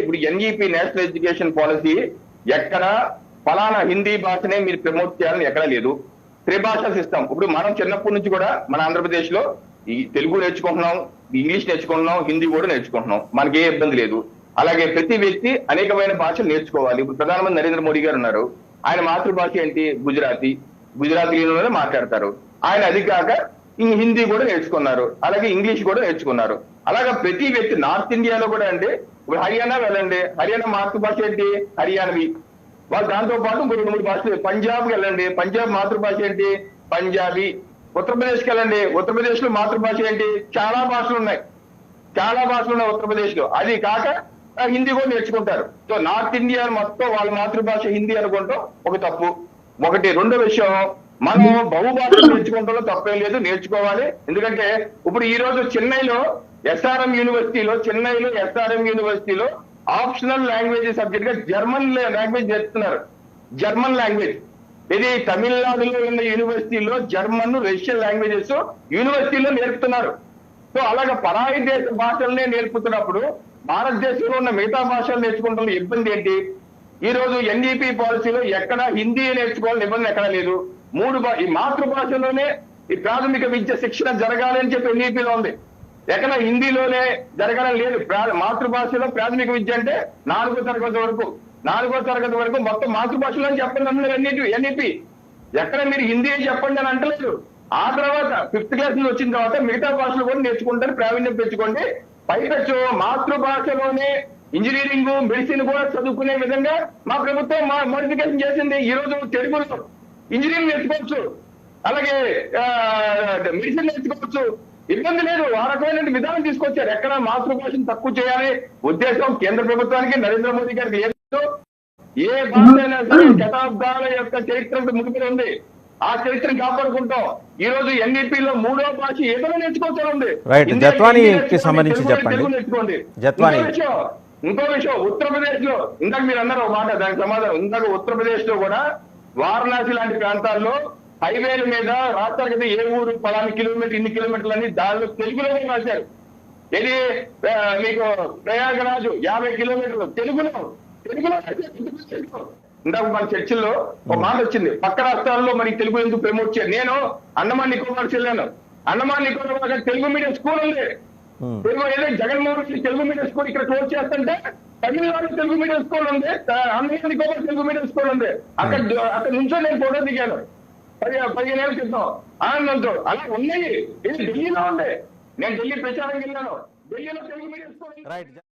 ఇప్పుడు NEP national education policy ఎక్కడ ఫలానా హిందీ భాషనే మీరు ప్రమోట్ చేయాలని ఎక్కడ లేదు. త్రిభాషా సిస్టమ్ ఇప్పుడు మనం చిన్నప్పటి నుంచి కూడా మన ఆంధ్రప్రదేశ్లో ఈ తెలుగు నేర్చుకుంటున్నాం ఇంగ్లీష్ నేర్చుకుంటున్నాం హిందీ కూడా నేర్చుకుంటున్నాం. మనకి ఏ ఇబ్బంది లేదు. అలాగే ప్రతి వ్యక్తి అనేకమైన భాషలు నేర్చుకోవాలి. ఇప్పుడు ప్రధానమంత్రి నరేంద్ర మోడీ గారు ఉన్నారు. ఆయన మాతృభాష ఏంటి? గుజరాతీ. గుజరాతీలోనే మాట్లాడతారు. ఆయన అది కాక హిందీ కూడా నేర్చుకున్నారు. అలాగే ఇంగ్లీష్ కూడా నేర్చుకున్నారు. అలాగే ప్రతి వ్యక్తి నార్త్ ఇండియాలో కూడా అంటే ఇప్పుడు హర్యానా వెళ్ళండి. హర్యానా మాతృభాష ఏంటి? హర్యానవి. వాళ్ళు దాంతో పాటు ఇంకో రెండు మూడు భాషలు. పంజాబ్ వెళ్ళండి. పంజాబ్ మాతృభాష ఏంటి? పంజాబీ. ఉత్తరప్రదేశ్కి వెళ్ళండి. ఉత్తరప్రదేశ్లో మాతృభాష ఏంటి? చాలా భాషలు ఉన్నాయి. చాలా భాషలు ఉన్నాయి ఉత్తరప్రదేశ్లో అది కాక హిందీ కూడా నేర్చుకుంటారు. సో నార్త్ ఇండియా మొత్తం వాళ్ళ మాతృభాష హిందీ అనుకుంటాం. ఒక తప్పు. ఒకటి రెండో విషయం మనం బహుభాషలు నేర్చుకుంటాం. తప్పేం లేదు. నేర్చుకోవాలి. ఎందుకంటే ఇప్పుడు ఈ రోజు చెన్నైలో ఎస్ఆర్ఎం యూనివర్సిటీలో చెన్నైలో ఎస్ఆర్ఎం యూనివర్సిటీలో ఆప్షనల్ లాంగ్వేజ్ సబ్జెక్ట్గా జర్మన్ లాంగ్వేజ్ నేర్పుతున్నారు. జర్మన్ లాంగ్వేజ్ ఇది తమిళనాడులో ఉన్న యూనివర్సిటీలో జర్మన్ రష్యన్ లాంగ్వేజెస్ యూనివర్సిటీలో నేర్పుతున్నారు. సో అలాగే పరాయి దేశ భాషలనే నేర్పుతున్నప్పుడు భారతదేశంలో ఉన్న మిగతా భాషలు నేర్చుకుంటున్న ఇబ్బంది ఏంటి? ఈ రోజు ఎన్డీపీ పాలసీలో ఎక్కడ హిందీ నేర్చుకోవాలని ఇబ్బంది ఎక్కడ లేదు. మూడు ఈ మాతృభాషలోనే ఈ ప్రాథమిక విద్య శిక్షణ జరగాలి అని చెప్పి ఎన్డీపీలో ఉంది. ఎక్కడ హిందీలోనే జరగడం లేదు. ప్రా- మాతృభాషలో ప్రాథమిక విద్య అంటే నాలుగో తరగతి వరకు నాలుగో తరగతి వరకు మొత్తం మాతృభాషలో చెప్పండి అన్నారు ఎన్ఈపి ఎన్ఈపి ఎక్కడ మీరు హిందీ చెప్పండి అని అంటలేదు. ఆ తర్వాత ఫిఫ్త్ క్లాస్ నుంచి వచ్చిన తర్వాత మిగతా భాషలు కూడా నేర్చుకుంటారు ప్రావీణ్యం పెంచుకోండి. పైపెచ్చు మాతృభాషలోనే ఇంజనీరింగ్ మెడిసిన్ కూడా చదువుకునే విధంగా మా ప్రభుత్వం మా మోడిఫికేషన్ చేసింది ఈ రోజు తెలుగులో. ఇంజనీరింగ్ నేర్చుకోవచ్చు. అలాగే మెడిసిన్ నేర్చుకోవచ్చు. ఇబ్బంది లేదు. ఆ రకమైన విధానం తీసుకొచ్చారు. ఎక్కడ మాతృభాషను తక్కువ చేయాలి. ఉద్దేశం కేంద్ర ప్రభుత్వానికి నరేంద్ర మోదీ గారికి లేదు. ఏ భాష అయినా సరే శతాబ్దాల యొక్క చరిత్ర ముగిపోయి ఉంది. ఆ చరిత్రను కాపాడుకుంటాం. ఈ రోజు NEP లో మూడో భాష ఏదైనా నేర్చుకోవచ్చు ఉంది జత్వానీకి నేర్చుకోండి, సంబంధించి చెప్పండి. నేర్చుకోండి. జత్వానీ. ఇంకో విషయం ఇంకో విషయం ఉత్తరప్రదేశ్లో ఇందాక మీరు అన్నారు ఒక మాట దానికి సమాధానం ఇందాక ఉత్తరప్రదేశ్లో కూడా వారణాసి లాంటి ప్రాంతాల్లో హైవేల మీద రాష్ట్రాల కింద ఏ ఊరు పలాని కిలోమీటర్ ఇన్ని కిలోమీటర్లు అని దానిలో తెలుగులోనే రాశారు. ఇది మీకు ప్రయాగరాజు యాభై కిలోమీటర్లు. తెలుగులో తెలుగులో. ఇందాక మన చర్చిల్లో ఒక మాట వచ్చింది. పక్క రాష్ట్రాల్లో మరి తెలుగు ఎందుకు ప్రమోట్ చేయాలి? నేను అండమాన్ నికోబార్కి వెళ్ళాను. అండమాన్ నికోబార్ తెలుగు మీడియం స్కూల్ ఉంది. తెలుగు ఏదో జగన్మోహన్ రెడ్డి తెలుగు మీడియం స్కూల్ ఇక్కడ క్లోజ్ చేస్తుంటే తమిళనాడు తెలుగు మీడియం స్కూల్ ఉంది. ఆంధ్రప్రదేశ్ నికోబార్ తెలుగు మీడియం స్కూల్ ఉంది. అక్కడ అక్కడ నుంచో నేను ఫోటో దిగాను. పది పదిహేను ఏళ్ళ క్రితం ఆనందంతో అలా ఉన్నాయి. ఇది ఢిల్లీలో ఉంది. నేను ఢిల్లీ ప్రచారం వెళ్ళాను. ఢిల్లీలో తెలుగు మీడియం రైట్